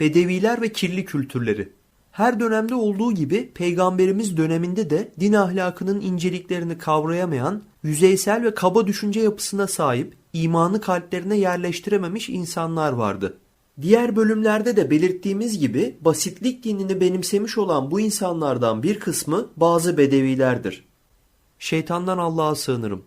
Bedeviler ve kirli kültürleri. Her dönemde olduğu gibi peygamberimiz döneminde de din ahlakının inceliklerini kavrayamayan, yüzeysel ve kaba düşünce yapısına sahip, imanı kalplerine yerleştirememiş insanlar vardı. Diğer bölümlerde de belirttiğimiz gibi basitlik dinini benimsemiş olan bu insanlardan bir kısmı bazı bedevilerdir. Şeytandan Allah'a sığınırım.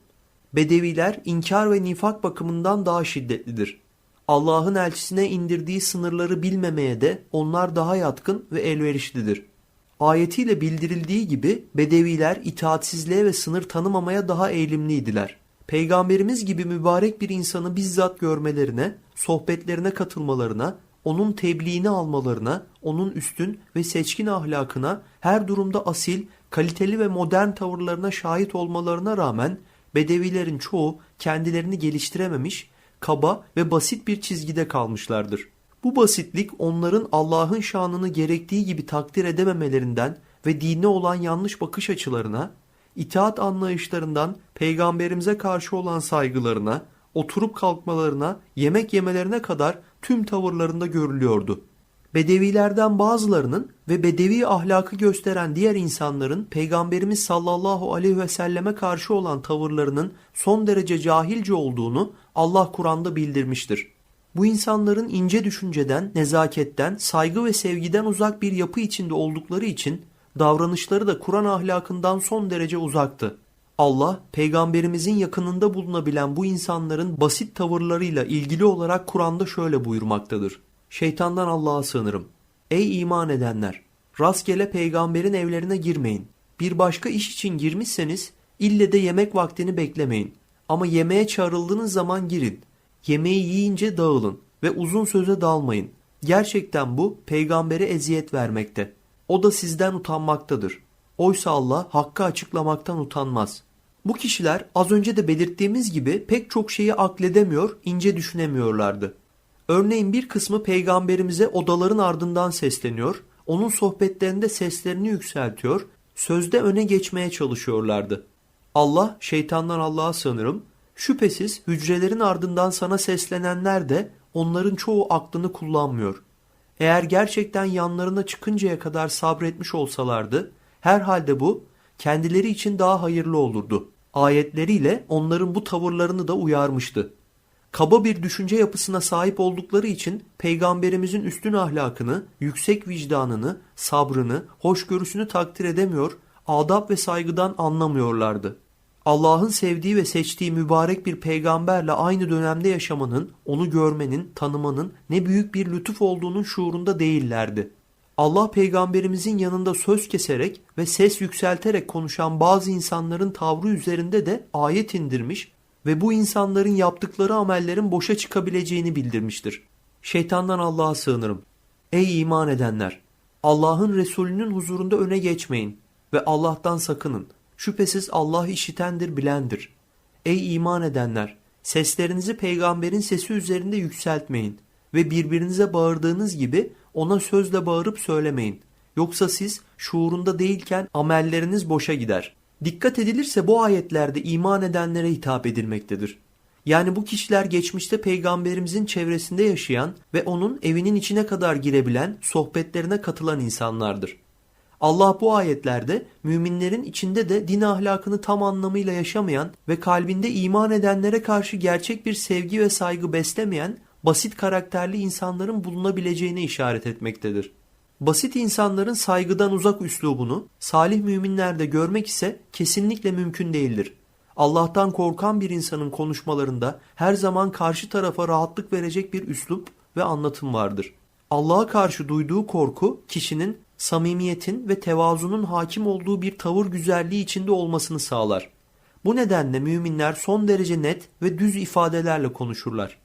Bedeviler inkar ve nifak bakımından daha şiddetlidir. Allah'ın elçisine indirdiği sınırları bilmemeye de onlar daha yatkın ve elverişlidir. Ayetiyle bildirildiği gibi bedeviler itaatsizliğe ve sınır tanımamaya daha eğilimliydiler. Peygamberimiz gibi mübarek bir insanı bizzat görmelerine, sohbetlerine katılmalarına, onun tebliğini almalarına, onun üstün ve seçkin ahlakına, her durumda asil, kaliteli ve modern tavırlarına şahit olmalarına rağmen bedevilerin çoğu kendilerini geliştirememiş, kaba ve basit bir çizgide kalmışlardır. Bu basitlik onların Allah'ın şanını gerektiği gibi takdir edememelerinden ve dine olan yanlış bakış açılarına, itaat anlayışlarından peygamberimize karşı olan saygılarına, oturup kalkmalarına, yemek yemelerine kadar tüm tavırlarında görülüyordu. Bedevilerden bazılarının ve bedevi ahlakı gösteren diğer insanların Peygamberimiz sallallahu aleyhi ve selleme karşı olan tavırlarının son derece cahilce olduğunu Allah Kur'an'da bildirmiştir. Bu insanların ince düşünceden, nezaketten, saygı ve sevgiden uzak bir yapı içinde oldukları için davranışları da Kur'an ahlakından son derece uzaktı. Allah, peygamberimizin yakınında bulunabilen bu insanların basit tavırlarıyla ilgili olarak Kur'an'da şöyle buyurmaktadır. Şeytandan Allah'a sığınırım. Ey iman edenler! Rastgele peygamberin evlerine girmeyin. Bir başka iş için girmişseniz ille de yemek vaktini beklemeyin. Ama yemeğe çağrıldığınız zaman girin. Yemeği yiyince dağılın ve uzun söze dalmayın. Gerçekten bu peygambere eziyet vermekte. O da sizden utanmaktadır. Oysa Allah hakkı açıklamaktan utanmaz. Bu kişiler az önce de belirttiğimiz gibi pek çok şeyi akledemiyor, ince düşünemiyorlardı. Örneğin bir kısmı peygamberimize odaların ardından sesleniyor, onun sohbetlerinde seslerini yükseltiyor, sözde öne geçmeye çalışıyorlardı. Allah, şeytandan Allah'a sığınırım, şüphesiz hücrelerin ardından sana seslenenler de onların çoğu aklını kullanmıyor. Eğer gerçekten yanlarına çıkıncaya kadar sabretmiş olsalardı, herhalde bu kendileri için daha hayırlı olurdu. Ayetleriyle onların bu tavırlarını da uyarmıştı. Kaba bir düşünce yapısına sahip oldukları için peygamberimizin üstün ahlakını, yüksek vicdanını, sabrını, hoşgörüsünü takdir edemiyor, adab ve saygıdan anlamıyorlardı. Allah'ın sevdiği ve seçtiği mübarek bir peygamberle aynı dönemde yaşamanın, onu görmenin, tanımanın ne büyük bir lütuf olduğunun şuurunda değillerdi. Allah peygamberimizin yanında söz keserek ve ses yükselterek konuşan bazı insanların tavrı üzerinde de ayet indirmiş ve bu insanların yaptıkları amellerin boşa çıkabileceğini bildirmiştir. Şeytandan Allah'a sığınırım. Ey iman edenler! Allah'ın Resulünün huzurunda öne geçmeyin ve Allah'tan sakının. Şüphesiz Allah işitendir, bilendir. Ey iman edenler! Seslerinizi peygamberin sesi üzerinde yükseltmeyin ve birbirinize bağırdığınız gibi ona sözle bağırıp söylemeyin. Yoksa siz şuurunda değilken amelleriniz boşa gider. Dikkat edilirse bu ayetlerde iman edenlere hitap edilmektedir. Yani bu kişiler geçmişte peygamberimizin çevresinde yaşayan ve onun evinin içine kadar girebilen, sohbetlerine katılan insanlardır. Allah bu ayetlerde müminlerin içinde de din ahlakını tam anlamıyla yaşamayan ve kalbinde iman edenlere karşı gerçek bir sevgi ve saygı beslemeyen basit karakterli insanların bulunabileceğine işaret etmektedir. Basit insanların saygıdan uzak üslubunu salih müminlerde görmek ise kesinlikle mümkün değildir. Allah'tan korkan bir insanın konuşmalarında her zaman karşı tarafa rahatlık verecek bir üslup ve anlatım vardır. Allah'a karşı duyduğu korku kişinin samimiyetin ve tevazunun hakim olduğu bir tavır güzelliği içinde olmasını sağlar. Bu nedenle müminler son derece net ve düz ifadelerle konuşurlar.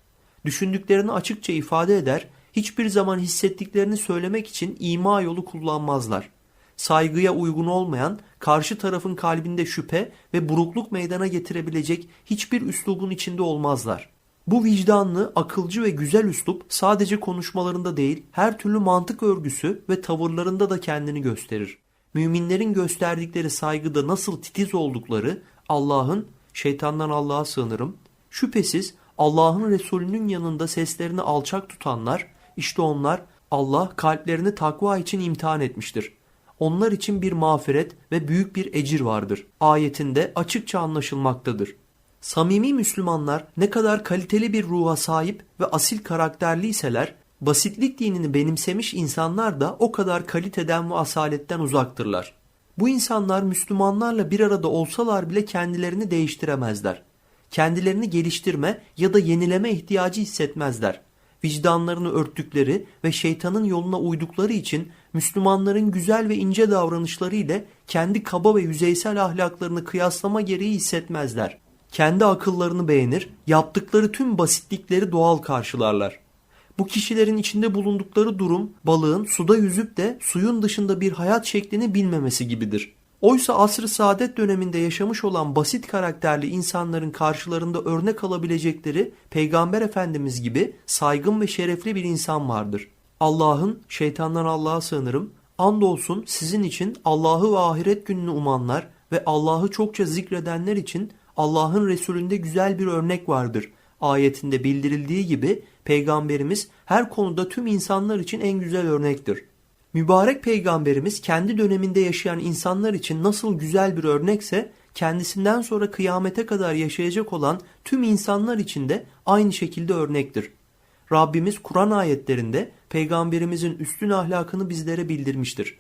Düşündüklerini açıkça ifade eder, hiçbir zaman hissettiklerini söylemek için ima yolu kullanmazlar. Saygıya uygun olmayan, karşı tarafın kalbinde şüphe ve burukluk meydana getirebilecek hiçbir üslubun içinde olmazlar. Bu vicdanlı, akılcı ve güzel üslup sadece konuşmalarında değil, her türlü mantık örgüsü ve tavırlarında da kendini gösterir. Müminlerin gösterdikleri saygıda nasıl titiz oldukları Allah'ın, şeytandan Allah'a sığınırım, şüphesiz Allah'ın Resulünün yanında seslerini alçak tutanlar, işte onlar Allah kalplerini takva için imtihan etmiştir. Onlar için bir mağfiret ve büyük bir ecir vardır. Ayetinde açıkça anlaşılmaktadır. Samimi Müslümanlar ne kadar kaliteli bir ruha sahip ve asil karakterliyseler, basitlik dinini benimsemiş insanlar da o kadar kaliteden ve asaletten uzaktırlar. Bu insanlar Müslümanlarla bir arada olsalar bile kendilerini değiştiremezler. Kendilerini geliştirme ya da yenileme ihtiyacı hissetmezler. Vicdanlarını örttükleri ve şeytanın yoluna uydukları için Müslümanların güzel ve ince davranışları ile kendi kaba ve yüzeysel ahlaklarını kıyaslama gereği hissetmezler. Kendi akıllarını beğenir, yaptıkları tüm basitlikleri doğal karşılarlar. Bu kişilerin içinde bulundukları durum balığın suda yüzüp de suyun dışında bir hayat şeklini bilmemesi gibidir. Oysa asr-ı saadet döneminde yaşamış olan basit karakterli insanların karşılarında örnek alabilecekleri Peygamber Efendimiz gibi saygın ve şerefli bir insan vardır. Allah'ın, şeytandan Allah'a sığınırım, andolsun sizin için Allah'ı ve ahiret gününü umanlar ve Allah'ı çokça zikredenler için Allah'ın Resulünde güzel bir örnek vardır. Ayetinde bildirildiği gibi Peygamberimiz her konuda tüm insanlar için en güzel örnektir. Mübarek peygamberimiz kendi döneminde yaşayan insanlar için nasıl güzel bir örnekse kendisinden sonra kıyamete kadar yaşayacak olan tüm insanlar için de aynı şekilde örnektir. Rabbimiz Kur'an ayetlerinde peygamberimizin üstün ahlakını bizlere bildirmiştir.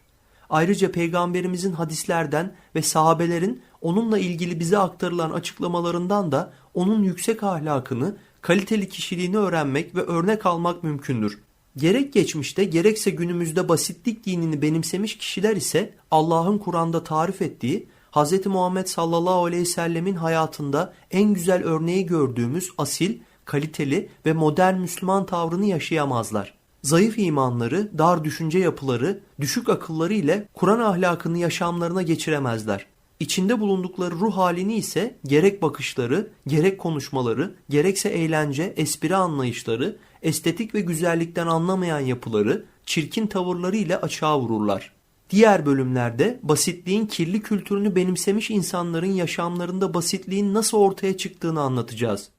Ayrıca peygamberimizin hadislerden ve sahabelerin onunla ilgili bize aktarılan açıklamalarından da onun yüksek ahlakını, kaliteli kişiliğini öğrenmek ve örnek almak mümkündür. Gerek geçmişte gerekse günümüzde basitlik dinini benimsemiş kişiler ise Allah'ın Kur'an'da tarif ettiği Hz. Muhammed sallallahu aleyhi ve sellemin hayatında en güzel örneği gördüğümüz asil, kaliteli ve modern Müslüman tavrını yaşayamazlar. Zayıf imanları, dar düşünce yapıları, düşük akılları ile Kur'an ahlakını yaşamlarına geçiremezler. İçinde bulundukları ruh halini ise gerek bakışları, gerek konuşmaları, gerekse eğlence, espri anlayışları, estetik ve güzellikten anlamayan yapıları, çirkin tavırları ile açığa vururlar. Diğer bölümlerde basitliğin kirli kültürünü benimsemiş insanların yaşamlarında basitliğin nasıl ortaya çıktığını anlatacağız.